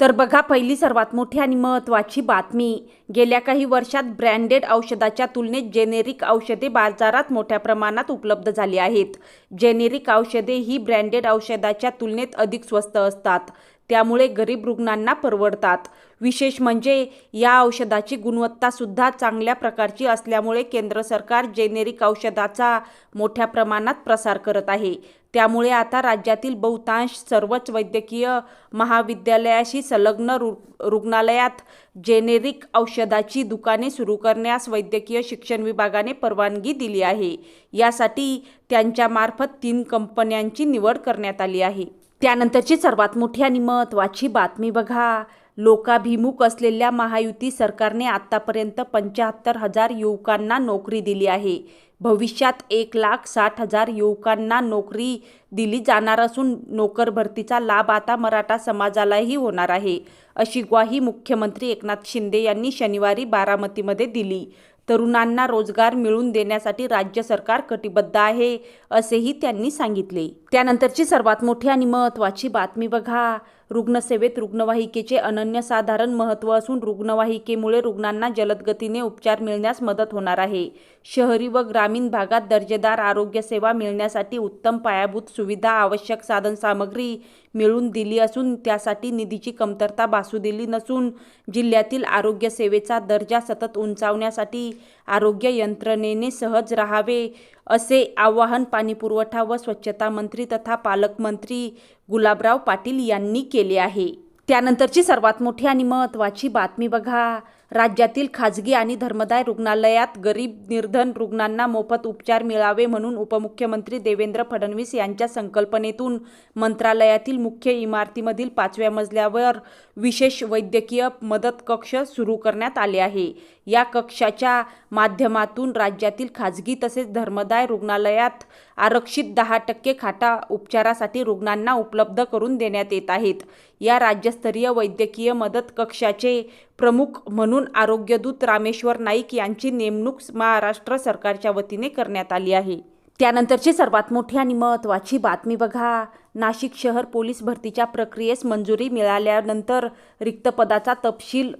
तर बघा पहिली सर्वात मोठी आणि महत्त्वाची बातमी. गेल्या काही वर्षात ब्रँडेड औषधाच्या तुलनेत जेनेरिक औषधे बाजारात मोठ्या प्रमाणात उपलब्ध झाली आहेत. जेनेरिक औषधे ही ब्रँडेड औषधाच्या तुलनेत अधिक स्वस्त असतात. त्यामुळे गरीब रुग्णांना परवडतात. विशेष म्हणजे या औषधाची गुणवत्तासुद्धा चांगल्या प्रकारची असल्यामुळे केंद्र सरकार जेनेरिक औषधाचा मोठ्या प्रमाणात प्रसार करत आहे. त्यामुळे आता राज्यातील बहुतांश सर्वच वैद्यकीय महाविद्यालयाशी संलग्न रु रुग्णालयात जेनेरिक औषधाची दुकाने सुरू करण्यास वैद्यकीय शिक्षण विभागाने परवानगी दिली आहे. यासाठी त्यांच्यामार्फत तीन कंपन्यांची निवड करण्यात आली आहे. त्यानंतरची सर्वात मोठी आणि महत्त्वाची बातमी बघा. लोकाभिमुख असलेल्या महायुती सरकारने आत्तापर्यंत पंच्याहत्तर हजार युवकांना नोकरी दिली आहे. भविष्यात एक लाख साठ हजार युवकांना नोकरी दिली जाणार असून नोकर भरतीचा लाभ आता मराठा समाजालाही होणार आहे अशी ग्वाही मुख्यमंत्री एकनाथ शिंदे यांनी शनिवारी बारामतीमध्ये दिली. तरुणांना रोजगार मिळवून देण्यासाठी राज्य सरकार कटिबद्ध आहे असेही त्यांनी सांगितले. त्यानंतरची सर्वात मोठी आणि महत्त्वाची बातमी बघा. रुग्णसेवेत रुग्णवाहिकेचे अनन्यसाधारण महत्त्व असून रुग्णवाहिकेमुळे रुग्णांना जलदगतीने उपचार मिळण्यास मदत होणार आहे. शहरी व ग्रामीण भागात दर्जेदार आरोग्यसेवा मिळण्यासाठी उत्तम पायाभूत सुविधा आवश्यक साधनसामग्री मिळून दिली असून त्यासाठी निधीची कमतरता भासू दिली नसून जिल्ह्यातील आरोग्यसेवेचा दर्जा सतत उंचावण्यासाठी आरोग्य यंत्रणेने सहज राहावे असे आवाहन पाणीपुरवठा व स्वच्छता मंत्री तथा पालकमंत्री गुलाबराव पाटील यांनी केले आहे. त्यानंतरची सर्वात मोठी आणि महत्त्वाची बातमी बघा. राज्यातील खाजगी आणि धर्मदाय रुग्णालयात गरीब निर्धन रुग्णांना मोफत उपचार मिळावे म्हणून उपमुख्यमंत्री देवेंद्र फडणवीस यांच्या संकल्पनेतून मंत्रालयातील मुख्य इमारतीमधील पाचव्या मजल्यावर विशेष वैद्यकीय मदत कक्ष सुरू करण्यात आले आहे. या कक्षाच्या माध्यमातून राज्यातील खाजगी तसेच धर्मदाय रुग्णालयात आरक्षित दहा टक्के खाटा उपचारासाठी रुग्णांना उपलब्ध करून देण्यात येत आहेत. या राज्यस्तरीय वैद्यकीय मदत कक्षाचे प्रमुख म्हणून आरोग्यदूत रामेश्वर नाईक यांची नेमणूक महाराष्ट्र सरकारच्या वतीने करण्यात आली आहे. त्यानंतरची सर्वात मोठी आणि महत्त्वाची बातमी बघा. नाशिक शहर पोलीस भरतीच्या प्रक्रियेस मंजुरी मिळाल्यानंतर रिक्त पदाचा तपशील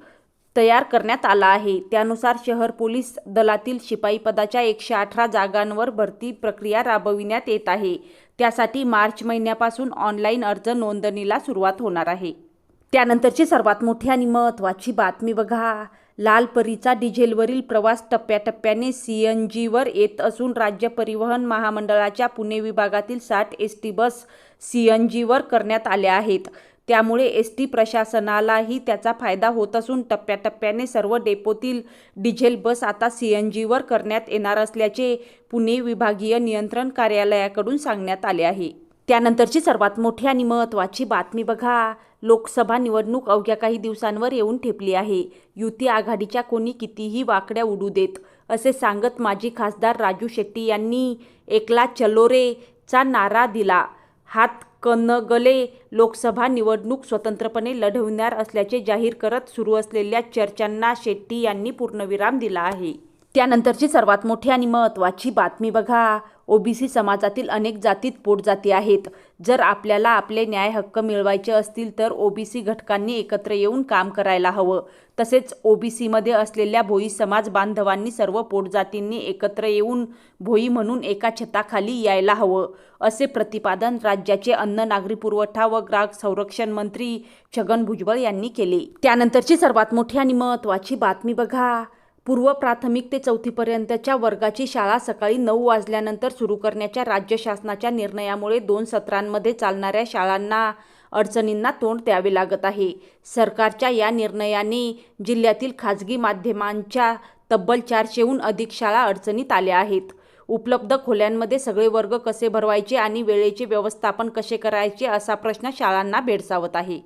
तयार करण्यात आला आहे. त्यानुसार शहर पोलीस दलातील शिपाई पदाच्या एकशे अठरा जागांवर भरती प्रक्रिया राबविण्यात येत आहे. त्यासाठी मार्च महिन्यापासून ऑनलाईन अर्ज नोंदणीला सुरुवात होणार आहे. त्यानंतरची सर्वात मोठी आणि महत्त्वाची बातमी बघा. लाल परीचा डिझेलवरील प्रवास टप्प्याटप्प्याने सी एन जीवर येत असून राज्य परिवहन महामंडळाच्या पुणे विभागातील साठ S T bus C N जीवर करण्यात आल्या आहेत. त्यामुळे एस टी प्रशासनालाही त्याचा फायदा होत असून टप्प्याटप्प्याने सर्व डेपोतील डिझेल बस आता सी एन जीवर करण्यात येणार असल्याचे पुणे विभागीय नियंत्रण कार्यालयाकडून सांगण्यात आले आहे. त्यानंतरची सर्वात मोठी आणि महत्त्वाची बातमी बघा. लोकसभा निवडणूक अवघ्या काही दिवसांवर येऊन ठेपली आहे. युती आघाडीच्या कोणी कितीही वाकड्या उडू देत असे सांगत माजी खासदार राजू शेट्टी यांनी एकला चलोरेचा नारा दिला. हात कनगले लोकसभा निवडणूक स्वतंत्रपणे लढवणार असल्याचे जाहीर करत सुरू असलेल्या चर्चांना शेट्टी यांनी पूर्णविराम दिला आहे. त्यानंतरची सर्वात मोठी आणि महत्त्वाची बातमी बघा. ओबीसी समाजातील अनेक जातीत पोटजाती आहेत. जर आपल्याला आपले न्याय हक्क मिळवायचे असतील तर ओबीसी घटकांनी एकत्र येऊन काम करायला हवं. तसेच ओबीसीमध्ये असलेल्या भोई समाज बांधवांनी सर्व पोटजातींनी एकत्र येऊन भोई म्हणून एका छताखाली यायला हवं. असे प्रतिपादन राज्याचे अन्न नागरी पुरवठा व ग्राहक संरक्षण मंत्री छगन भुजबळ यांनी केले. त्यानंतरची सर्वात मोठी आणि महत्त्वाची बातमी बघा. पूर्व प्राथमिक ते चौथीपर्यंतच्या वर्गाची शाळा सकाळी नऊ वाजल्यानंतर सुरू करण्याच्या राज्य शासनाच्या निर्णयामुळे दोन सत्रांमध्ये चालणाऱ्या शाळांना अडचणींना तोंड द्यावे लागत आहे. सरकारच्या या निर्णयाने जिल्ह्यातील खाजगी माध्यमांच्या तब्बल चारशेहून अधिक शाळा अडचणीत आल्या आहेत. उपलब्ध खोल्यांमध्ये सगळे वर्ग कसे भरवायचे आणि वेळेचे व्यवस्थापन कसे करायचे असा प्रश्न शाळांना भेडसावत आहे.